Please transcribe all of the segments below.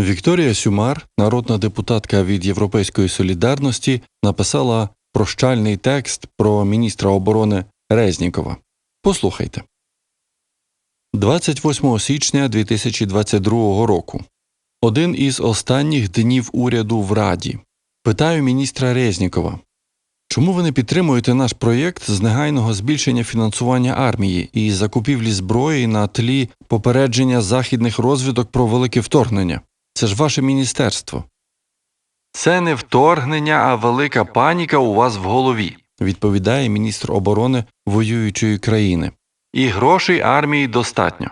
Вікторія Сюмар, народна депутатка від Європейської солідарності, написала прощальний текст про міністра оборони Резнікова. Послухайте. 28 січня 2022 року. Один із останніх днів уряду в Раді. Питаю міністра Резнікова. Чому ви не підтримуєте наш проєкт з негайного збільшення фінансування армії і закупівлі зброї на тлі попередження західних розвідок про велике вторгнення? Це ж ваше міністерство. Це не вторгнення, а велика паніка у вас в голові, відповідає міністр оборони воюючої країни. І грошей армії достатньо.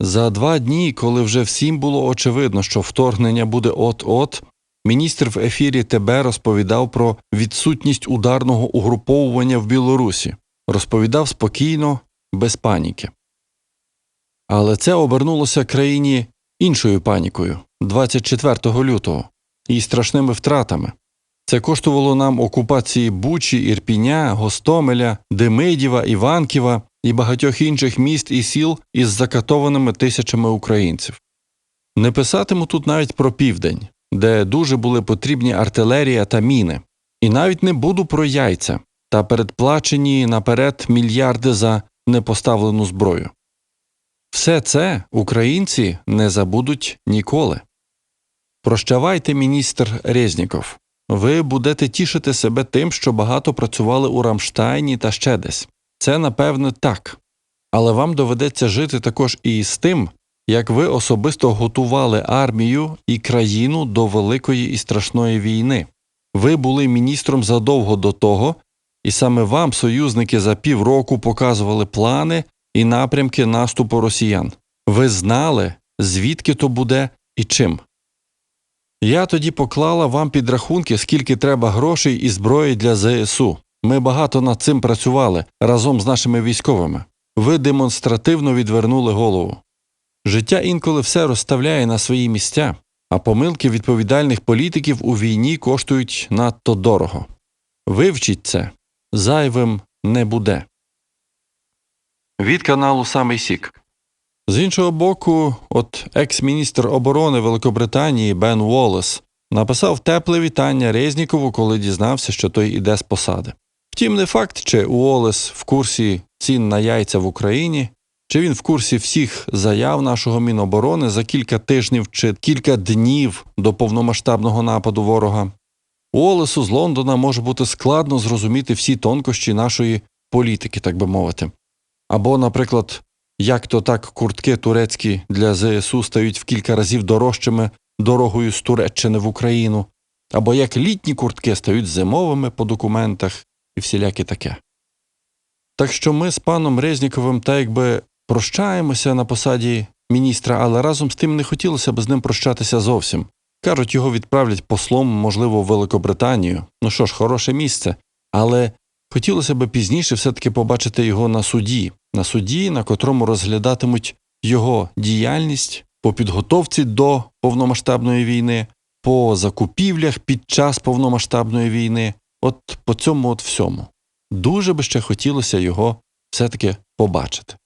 За два дні, коли вже всім було очевидно, що вторгнення буде от-от, міністр в ефірі ТБ розповідав про відсутність ударного угруповування в Білорусі, розповідав спокійно, без паніки. Але це обернулося країні іншою панікою 24 лютого і страшними втратами. Це коштувало нам окупації Бучі, Ірпіня, Гостомеля, Демидєва, Іванківа і багатьох інших міст і сіл із закатованими тисячами українців. Не писатиму тут навіть про південь, де дуже були потрібні артилерія та міни, і навіть не буду про яйця та передплачені наперед мільярди за непоставлену зброю. Все це українці не забудуть ніколи. Прощавайте, міністр Резніков. Ви будете тішити себе тим, що багато працювали у Рамштайні та ще десь. Це напевне так. Але вам доведеться жити також і з тим, як ви особисто готували армію і країну до великої і страшної війни. Ви були міністром задовго до того, і саме вам союзники за півроку показували плани і напрямки наступу росіян. Ви знали, звідки то буде і чим. Я тоді поклала вам підрахунки, скільки треба грошей і зброї для ЗСУ. Ми багато над цим працювали разом з нашими військовими. Ви демонстративно відвернули голову. Життя інколи все розставляє на свої місця, а помилки відповідальних політиків у війні коштують надто дорого. Вивчіть це зайвим не буде. Від каналу Самий Сік. З іншого боку, от екс-міністр оборони Великобританії Бен Уоллес написав тепле вітання Резнікову, коли дізнався, що той іде з посади. Втім, не факт, чи Уоллес в курсі цін на яйця в Україні, чи він в курсі всіх заяв нашого Міноборони за кілька тижнів чи кілька днів до повномасштабного нападу ворога. Уоллесу з Лондона може бути складно зрозуміти всі тонкощі нашої політики, так би мовити. Або, наприклад, як то так куртки турецькі для ЗСУ стають в кілька разів дорожчими дорогою з Туреччини в Україну, або як літні куртки стають зимовими по документах і всіляке таке. Так що ми з паном Резніковим та якби прощаємося на посаді міністра, але разом з тим не хотілося б з ним прощатися зовсім. Кажуть, його відправлять послом, можливо, в Великобританію. Ну що ж, хороше місце, але хотілося б пізніше все-таки побачити його на суді, на суді, на котрому розглядатимуть його діяльність по підготовці до повномасштабної війни, по закупівлях під час повномасштабної війни, от по цьому от всьому. Дуже би ще хотілося його все-таки побачити.